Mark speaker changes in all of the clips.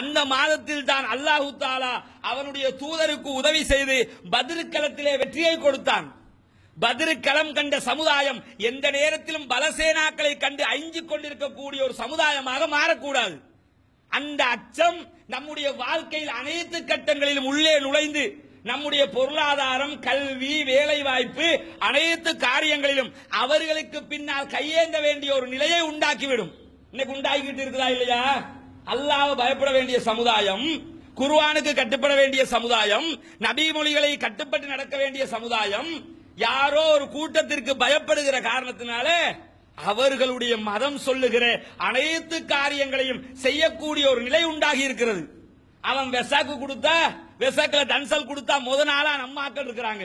Speaker 1: அந்த மாதத்தில் தான் அல்லாஹு தாலா அவனுடைய தூதருக்கு உதவி செய்து பதிருக்களத்திலே வெற்றியை கொடுத்தான். பதிருக்களம் கண்ட சமுதாயம் எந்த நேரத்திலும் பலசேனாக்களை கண்டு அஞ்சிக் கொண்டிருக்கக்கூடிய ஒரு சமுதாயமாக மாறக்கூடாது. அந்த அச்சம் நம்முடைய வாழ்க்கையில் அனைத்து கட்டங்களிலும் உள்ளே நுழைந்து நம்முடைய பொருளாதாரம் கல்வி வேலை வாய்ப்பு அனைத்து காரியங்களிலும் அவர்களுக்கு பின்னால் கையேந்த வேண்டிய ஒரு நிலையை உண்டாக்கிவிடும். இன்னைக்கு உண்டாக்கிட்டு இருக்குதா இல்லையா? அல்லாஹ் பயப்பட வேண்டிய சமுதாயம் குருவானுக்கு கட்டுப்பட வேண்டிய சமுதாயம் நபி மொழிகளை கட்டுப்பட்டு நடக்க வேண்டிய சமுதாயம் யாரோ ஒரு கூட்டத்திற்கு பயப்படுகிற காரணத்தினால அவர்களுடைய மதம் சொல்லுகிற அனைத்து காரியங்களையும் செய்யக்கூடிய ஒரு நிலை உண்டாகி இருக்கிறது. அவன் வெசாக்கு கொடுத்தா வெசாக்குல டன்சல் கொடுத்தா முத நாளா நம்ம ஆக்கள் இருக்கிறாங்க.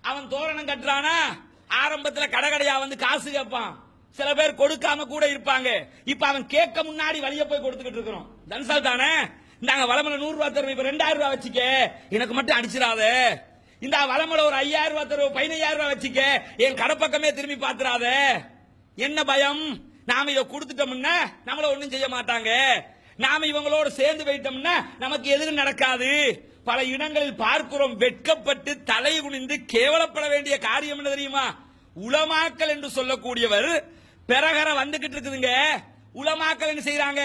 Speaker 1: அவன் தோரணம் கட்டுறானா? ஆரம்பத்தில் கடகடையா வந்து காசு கேட்பான். சில பேர் கொடுக்காம கூட இருப்பாங்க. இப்ப அவன் கேட்க முன்னாடி வழிய போய் கொடுத்துக்கிட்டு இருக்கிறோம். தன்சால் தானே? நாங்க வளமல நூறு ரூபாய் தருவோம். இப்ப ரெண்டாயிரம் ரூபாய் வச்சுக்க. எனக்கு மட்டும் அடிச்சிடாத. இந்த வளமல ஒரு ஐயாயிரம் ரூபாய் தருவோம். பதினையாயிரம் ரூபாய் வச்சுக்க. என் கடை பக்கமே திரும்பி பாத்துறாத. என்ன பயம்? நாம இதை கொடுத்துட்டோம்னா நம்மள ஒண்ணும் செய்ய மாட்டாங்க. நாம இவங்களோட சேர்ந்து போயிட்டோம்னா நமக்கு எதுவும் நடக்காது. பல இடங்களில் பார்க்கிறோம். வெட்கப்பட்டு தலை குனிந்து கேவலப்பட வேண்டிய காரியம் என்ன தெரியுமா? உலமாக்கல் என்று சொல்லக்கூடியவர் பெறகர வந்துகிட்டு இருக்குதுங்க. உலமாக்கல் என்ன செய்யறாங்க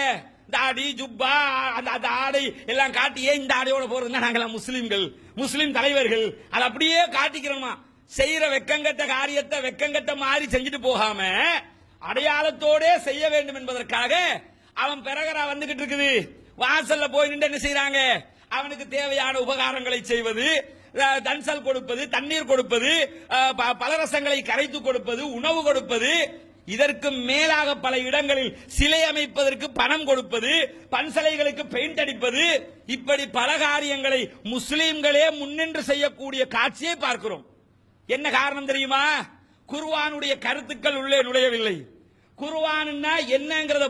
Speaker 1: தாடி ஜுப்பா அந்த அந்த ஆடை எல்லாம் காட்டியே இந்த ஆடையோட போறதுன்னா நாங்களாம் முஸ்லீம்கள். முஸ்லீம் தலைவர்கள். அதை அப்படியே காட்டிக்கிறோமா செய்யற வெக்கங்கட்ட காரியத்தை வெக்கங்கட்ட மாதிரி செஞ்சுட்டு போகாம அடையாளத்தோடே செய்ய வேண்டும் என்பதற்காக அவன் பிறகரா வந்துகிட்டு இருக்குது. வாசல்ல போய் நின்று என்ன செய்யறாங்க அவனுக்கு தேவையான உபகாரங்களை செய்வது தன்சல் கொடுப்பது தண்ணீர் கொடுப்பது ப- பலரசங்களை கரைத்து கொடுப்பது உணவு கொடுப்பது இதற்கு மேலாக பல இடங்களில் சிலை அமைப்பதற்கு பணம் கொடுப்பது பன்சலைகளுக்கு பெயிண்ட் அடிப்பது இப்படி பல காரியங்களை முஸ்லீம்களே முன்னின்று செய்யக்கூடிய காட்சியை பார்க்கிறோம். என்ன காரணம் தெரியுமா? குர்வானுடைய கருத்துக்கள் உள்ளே நுழையவில்லை. குர்ஆன்னா என்னங்கிறத